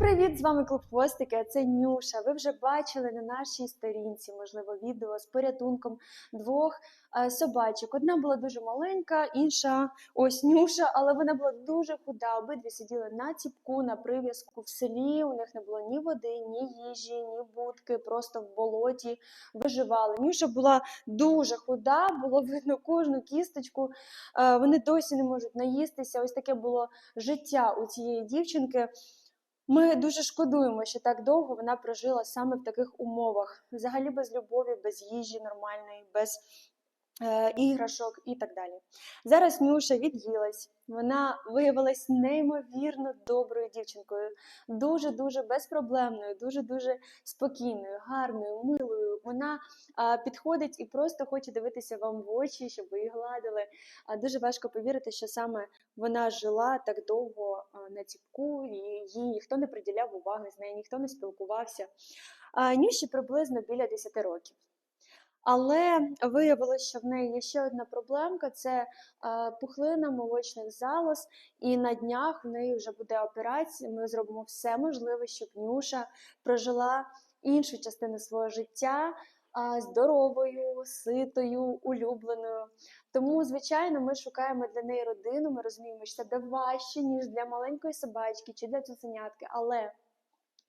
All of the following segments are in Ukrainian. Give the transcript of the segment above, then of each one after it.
Привіт, з вами Клуб Хвостики, це Нюша. Ви вже бачили на нашій сторінці, можливо, відео з порятунком двох е, собачок. Одна була дуже маленька, інша ось Нюша, але вона була дуже худа. Обидві сиділи на ціпку, на прив'язку в селі. У них не було ні води, ні їжі, ні будки, просто в болоті виживали. Нюша була дуже худа, було видно кожну кісточку. Е, Вони досі не можуть наїстися. Ось таке було життя у цієї дівчинки. Ми дуже шкодуємо, що так довго вона прожила саме в таких умовах, взагалі без любові, без їжі нормальної, без е, іграшок і так далі. Зараз Нюша від'їлась. Вона виявилась неймовірно доброю дівчинкою, дуже дуже безпроблемною, дуже дуже спокійною, гарною, милою. Вона а, підходить і просто хоче дивитися вам в очі, щоб ви її гладили. А дуже важко повірити, що саме вона жила так довго на ціпку, їй ніхто не приділяв уваги, з нею ніхто не спілкувався. Нюші приблизно біля 10 років. Але виявилося, що в неї є ще одна проблемка: це пухлина молочних залоз, і на днях в неї вже буде операція. Ми зробимо все можливе, щоб Нюша прожила іншу частину свого життя здоровою, ситою, улюбленою. Тому, звичайно, ми шукаємо для неї родину. Ми розуміємо, що це буде важче, ніж для маленької собачки чи для цуценятки. Але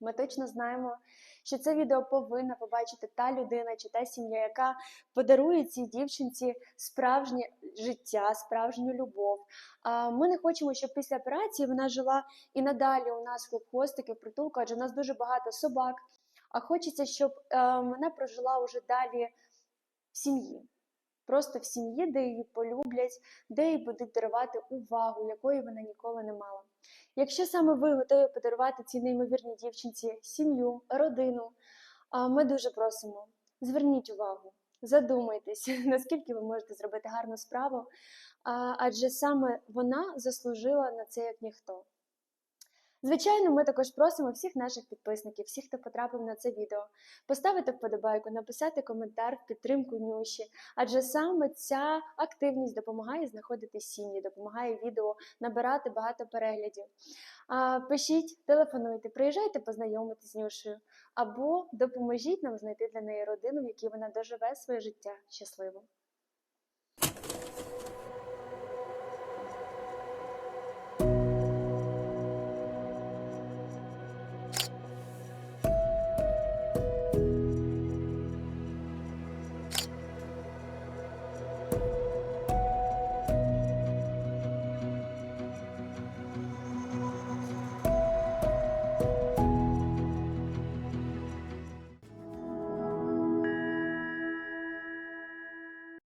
ми точно знаємо, що це відео повинна побачити та людина чи та сім'я, яка подарує цій дівчинці справжнє життя, справжню любов. Ми не хочемо, щоб після операції вона жила і надалі у нас в клуб хвостики в притулку, адже у нас дуже багато собак. А хочеться, щоб е, вона прожила уже далі в сім'ї. Просто в сім'ї, де її полюблять, де їй будуть дарувати увагу, якої вона ніколи не мала. Якщо саме ви готові подарувати цій неймовірній дівчинці сім'ю, родину, ми дуже просимо, зверніть увагу, задумайтесь, наскільки ви можете зробити гарну справу, адже саме вона заслужила на це як ніхто. Звичайно, ми також просимо всіх наших підписників, всіх, хто потрапив на це відео, поставити вподобайку, написати коментар в підтримку Нюші, адже саме ця активність допомагає знаходити сім'ї, допомагає відео набирати багато переглядів. Пишіть, телефонуйте, приїжджайте познайомитись з Нюшею, або допоможіть нам знайти для неї родину, в якій вона доживе своє життя щасливо.